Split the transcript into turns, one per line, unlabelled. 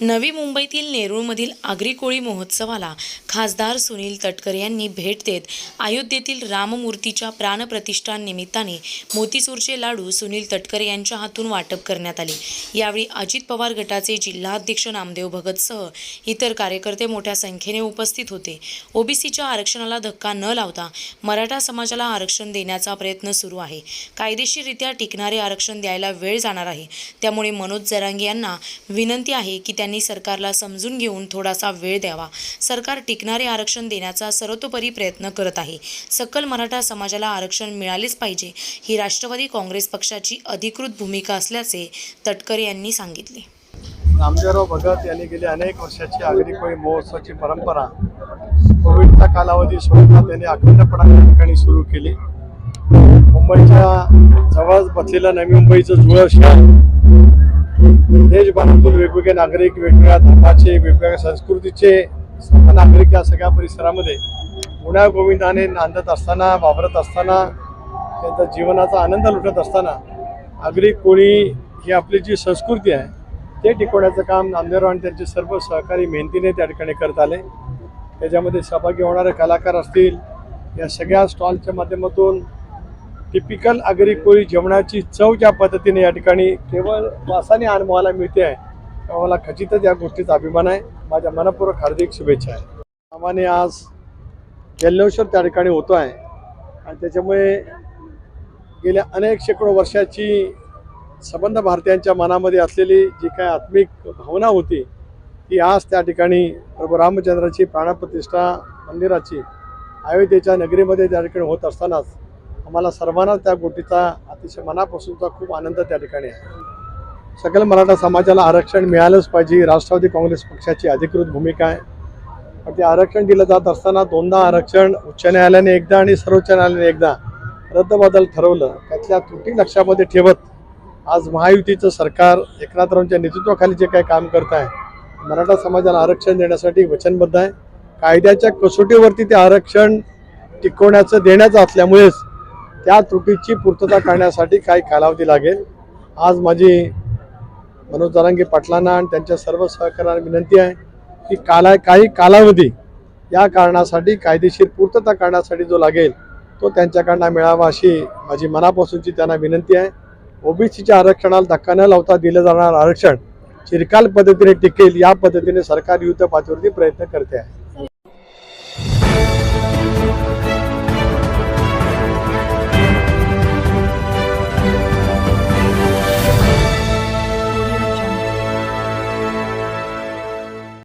नवी मुंबईतील नेरूळमधील आगरी कोळी महोत्सवाला खासदार सुनील तटकर यांनी भेट देत अयोध्येतील राममूर्तीच्या प्राणप्रतिष्ठान निमित्ताने मोतीसूरचे लाडू सुनील तटकर यांच्या हातून वाटप करण्यात आले. यावेळी अजित पवार गटाचे जिल्हाध्यक्ष नामदेव भगतसह इतर कार्यकर्ते मोठ्या संख्येने उपस्थित होते. ओबीसीच्या आरक्षणाला धक्का न लावता मराठा समाजाला आरक्षण देण्याचा प्रयत्न सुरू आहे. कायदेशीररित्या टिकणारे आरक्षण द्यायला वेळ जाणार आहे. त्यामुळे मनोज जरांगे यांना विनंती आहे की त्या त्यांनी सरकारला समजून घेऊन थोडासा वेळ द्यावा. सरकार टिकणारे आरक्षण देण्याचा सर्वतोपरी प्रयत्न करत आहे. सकल मराठा समाजाला आरक्षण मिळालेच पाहिजे ही राष्ट्रवादी काँग्रेस पक्षाची अधिकृत भूमिका असल्याचे तटकरे यांनी सांगितले.
रामदेवराव भगत यांनी गेली अनेक वर्षाची आगरी महोत्सवाची परंपरा. कोविडचा कालावधी सोडता त्यांनी अखंडपणा या ठिकाणी सुरू केली. मुंबईच्या जवळ बसलेलं नवी मुंबईचं जुळं शहर देशभरातून वेगवेगळे नागरिक वेगवेगळ्या धर्माचे वेगवेगळ्या संस्कृतीचे नागरिक या सगळ्या परिसरामध्ये गुण्या गोविंदाने नांदत असताना वावरत असताना त्यांचा जीवनाचा आनंद लुटत असताना आगरी कोळी ही आपली जी संस्कृती आहे ते टिकवण्याचं काम नामदेवराव आणि त्यांचे सर्व सहकारी मेहनतीने त्या ठिकाणी करत आले. त्याच्यामध्ये सहभागी होणारे कलाकार असतील या सगळ्या स्टॉलच्या माध्यमातून टिपिकल आगरी कोळी जेवणाची चव ज्या पद्धतीने या ठिकाणी केवळ वासाने अनुभवायला मिळते आहे तेव्हा मला खचितच या गोष्टीचा अभिमान आहे. माझ्या मनपूर्वक हार्दिक शुभेच्छा आहे. आम्हाने आज जल्लोषर त्या ठिकाणी होतो आहे. आणि त्याच्यामुळे गेल्या अनेक शेकडो वर्षाची संबंध भारतीयांच्या मनामध्ये असलेली जी काय आत्मिक भावना होती ती आज त्या ठिकाणी प्रभू रामचंद्राची प्राणप्रतिष्ठा मंदिराची अयोध्येच्या नगरीमध्ये त्या ठिकाणी होत असतानाच आम्हाला सर्वांना त्या गोटीचा अतिशय मनापासूनचा खूप आनंद त्या ठिकाणी आहे. सकल मराठा समाजाला आरक्षण मिळालंच पाहिजे राष्ट्रवादी काँग्रेस पक्षाची अधिकृत भूमिका आहे. पण ते आरक्षण दिलं जात असताना दोनदा आरक्षण उच्च न्यायालयाने एकदा आणि सर्वोच्च न्यायालयाने एकदा रद्दबदल ठरवलं. त्यातल्या त्रुटी लक्षामध्ये ठेवत आज महायुतीचं सरकार एकनाथरावांच्या नेतृत्वाखाली जे काही काम करत आहे मराठा समाजाला आरक्षण देण्यासाठी वचनबद्ध आहे. कायद्याच्या कसोटीवरती ते आरक्षण टिकवण्याचं देण्याचं असल्यामुळेच त्या त्रुटीची पूर्तता करण्यासाठी काही कालावधी लागेल. आज माझी मनोज जरांगे पाटलांना आणि त्यांच्या सर्व सहकार्यांना विनंती आहे की काला काही कालावधी या कारणासाठी कायदेशीर पूर्तता करण्यासाठी जो लागेल तो त्यांच्याकडनं मिळावा अशी माझी मनापासूनची त्यांना विनंती आहे. ओबीसीच्या आरक्षणाला धक्का न लावता दिलं जाणारं आरक्षण चिरकाल पद्धतीने टिकेल या पद्धतीने सरकार युद्ध पातळीवरती प्रयत्न करते आहे.